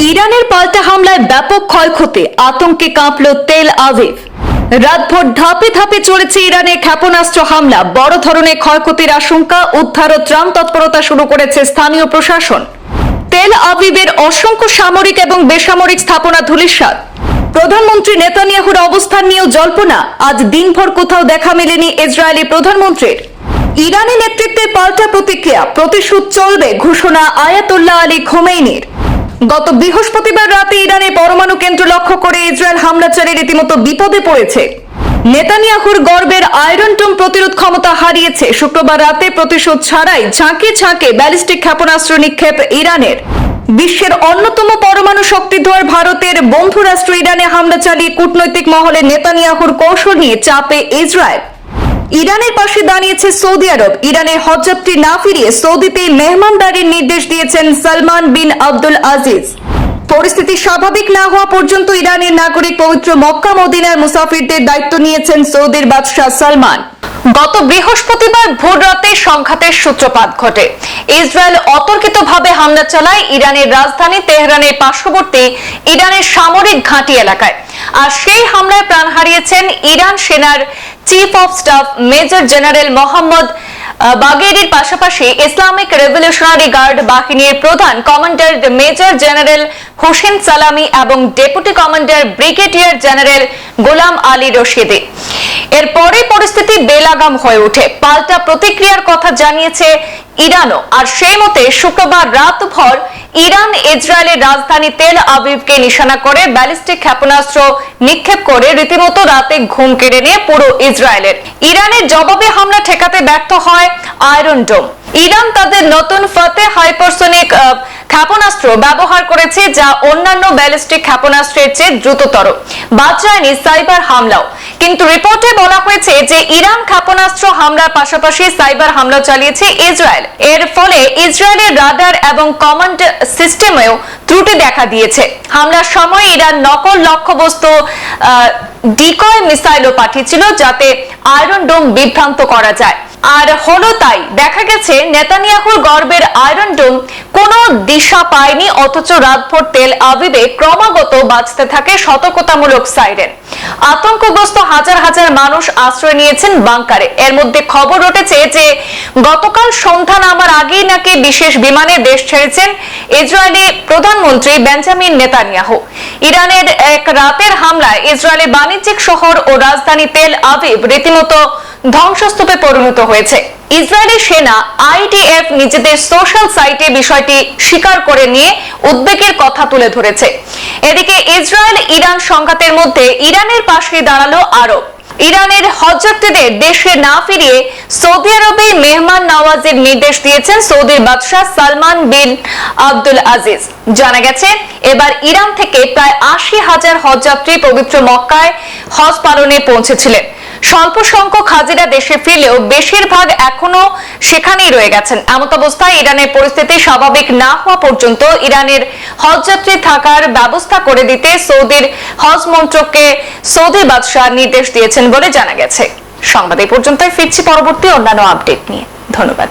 ইরানের পাল্টা হামলায় ব্যাপক ক্ষয়ক্ষতি, আতঙ্কে কাঁপল তেল আভিভ। রাতভর ধাপে ধাপে চলেছে ইরানের ক্ষেপণাস্ত্র হামলা, বড় ধরনের ক্ষয়ক্ষতির আশঙ্কা, উদ্ধার ও ত্রাণ তৎপরতা শুরু করেছে স্থানীয় প্রশাসন। তেল আভিভের অসংখ্য সামরিক এবং বেসামরিক স্থাপনা ধূলিসাৎ। প্রধানমন্ত্রী নেতানিয়াহুর অবস্থান নিয়েও জল্পনা, আজ দিনভর কোথাও দেখা মেলেনি ইসরায়েলি প্রধানমন্ত্রীর। ইরানি নেতৃত্বের পাল্টা প্রতিক্রিয়া, প্রতিশোধ চলবে ঘোষণা আয়াতুল্লাহ আলী খোমেইনির। গত বৃহস্পতিবার রাতে ইরানে পরমাণু কেন্দ্র লক্ষ্য করে ইসরায়েল হামলা চালিয়ে রীতিমতো বিপদে পড়েছে। নেতানিয়াহুর গর্বের আয়রন টোম প্রতিরোধ ক্ষমতা হারিয়েছে। শুক্রবার রাতে প্রতিশোধ ছাড়াই ঝাঁকে ঝাঁকে ব্যালিস্টিক ক্ষেপণাস্ত্র নিক্ষেপ ইরানের। বিশ্বের অন্যতম পরমাণু শক্তিধর ভারতের বন্ধু রাষ্ট্র ইরানে হামলা চালিয়ে কূটনৈতিক মহলে নেতানিয়াহুর কৌশল নিয়ে চাপে ইসরায়েল। ইরানের পাশে দাঁড়িয়েছে সৌদি আরব। ইরানের হজযাত্রী না ফিরিয়ে সৌদিতে মেহমানদারির নির্দেশ দিয়েছেন সালমান বিন আব্দুল আজিজ। পরিস্থিতি স্বাভাবিক না হওয়া পর্যন্ত ইরানের নাগরিক পবিত্র মক্কা মদিনার মুসাফিরদের দায়িত্ব নিয়েছেন সৌদির বাদশাহ সালমান। গত বৃহস্পতিবার ভোর রাতে সংঘাতের সূত্রপাত ঘটে। ইসরায়েল অতর্কিতভাবে হামলা চালায় ইরানের রাজধানী তেহরানের পার্শ্ববর্তী ইরানের সামরিক ঘাঁটি এলাকায়। আর সেই হামলায় প্রাণ হারিয়েছেন ইরান সেনার chief of staff major general Mohammad বাগেরির পাশাপাশি ইসলামিক রেভলিউশনারি গার্ড বাহিনীর প্রধান commander major general Hossein Salami এবং deputy commander brigadier general Gholam Ali Rashidi এরপরে পরিস্থিতি বেলাগাম হয়ে ওঠে। পাল্টা প্রতিক্রিয়ার কথা জানিয়েছে ইরানও। আর সেই মতে শুক্রবার রাতভর ইরান ইসরায়েলের রাজধানী তেল আবিবকে নিশানা করে ব্যালিস্টিক ক্ষেপণাস্ত্র নিক্ষেপ করে রীতিমতো রাতে ঘুম কেড়ে নিয়ে পুরো ইসরায়েলের। ইরানের জবাবে হামলা ঠেকাতে ব্যর্থ হয় আয়রন ডোম। ইরান তাদের নতুন ফতে হাইপারসোনিক ক্ষেপণাস্ত্র ব্যবহার করেছে যা অন্যান্য ব্যালিস্টিক ক্ষেপণাস্ত্রের চেয়ে দ্রুততর। বাদ যায়নি সাইবার হামলাও। কিন্তু রিপোর্টে বলা হয়েছে যে ইরান ক্ষেপণাস্ত্র হামলার পাশাপাশি সাইবার হামলা চালিয়েছে ইসরায়েল। এর ফলে ইসরায়েলের রাডার এবং কমান্ড সিস্টেমেও ত্রুটি দেখা দিয়েছে। হামলার সময় ইরান নকল লক্ষ্যবস্তু ডিকয় মিসাইলও পাঠিয়েছিল যাতে আয়রন ডোম বিভ্রান্ত করা যায়। আর হলো তাই, দেখা গেছে নেতানিয়াহুর গর্বের আয়রন ডোম কোনো দিশা পায়নি, অথচ রাতভর তেল আবিবে ক্রমাগত বাজতে থাকে সতর্কতামূলক সাইরেন। আতঙ্কগ্রস্ত হাজার হাজার মানুষ আশ্রয় নিয়েছেন বাংকারে। এর মধ্যে খবর উঠেছে যে, গতকাল সন্ধ্যা নামার আগেই নাকি বিশেষ বিমানে দেশ ছেড়েছেন ইসরায়েলি প্রধানমন্ত্রী বেঞ্জামিন নেতানিয়াহু। ইরানের এক রাতের হামলায় ইসরায়েলের বাণিজ্যিক শহর ও রাজধানী তেল আবিব রীতিমতো ধ্বংসস্তূপে পরিণত হয়েছে। ইসরায়েলি সেনা আইডিএফ নিজেদের সোশ্যাল সাইটে বিষয়টি স্বীকার করে নিয়ে উদ্বেগের কথা তুলে ধরেছে। এদিকে ইসরায়েল ইরান সংঘাতের মধ্যে ইরানের পাশে দাঁড়াল আরব। ইরানের হজযাত্রীদের দেশে না ফিরিয়ে সৌদি আরবে মেহমান নওয়াজের নির্দেশ দিয়েছেন সৌদির বাদশাহ সালমান বিন আব্দুল আজিজ। জানা গেছে, এবার ইরান থেকে প্রায় আশি হাজার হজযাত্রী পবিত্র মক্কায় হজ পালনে পৌঁছেছিলেন। স্বল্প সংখ্যক হাজিরা দেশে ফিরলেও বেশিরভাগ এখনও সেখানেই রয়ে গেছেন। এমত অবস্থায় ইরানের পরিস্থিতি স্বাভাবিক না হওয়া পর্যন্ত ইরানের হজযাত্রী থাকার ব্যবস্থা করে দিতে সৌদির হজ মন্ত্রককে সৌদি বাদশাহ নির্দেশ দিয়েছেন বলে জানা গেছে। সংবাদ এই পর্যন্তই। ফিরছি পরবর্তী অন্যান্য আপডেট নিয়ে। ধন্যবাদ।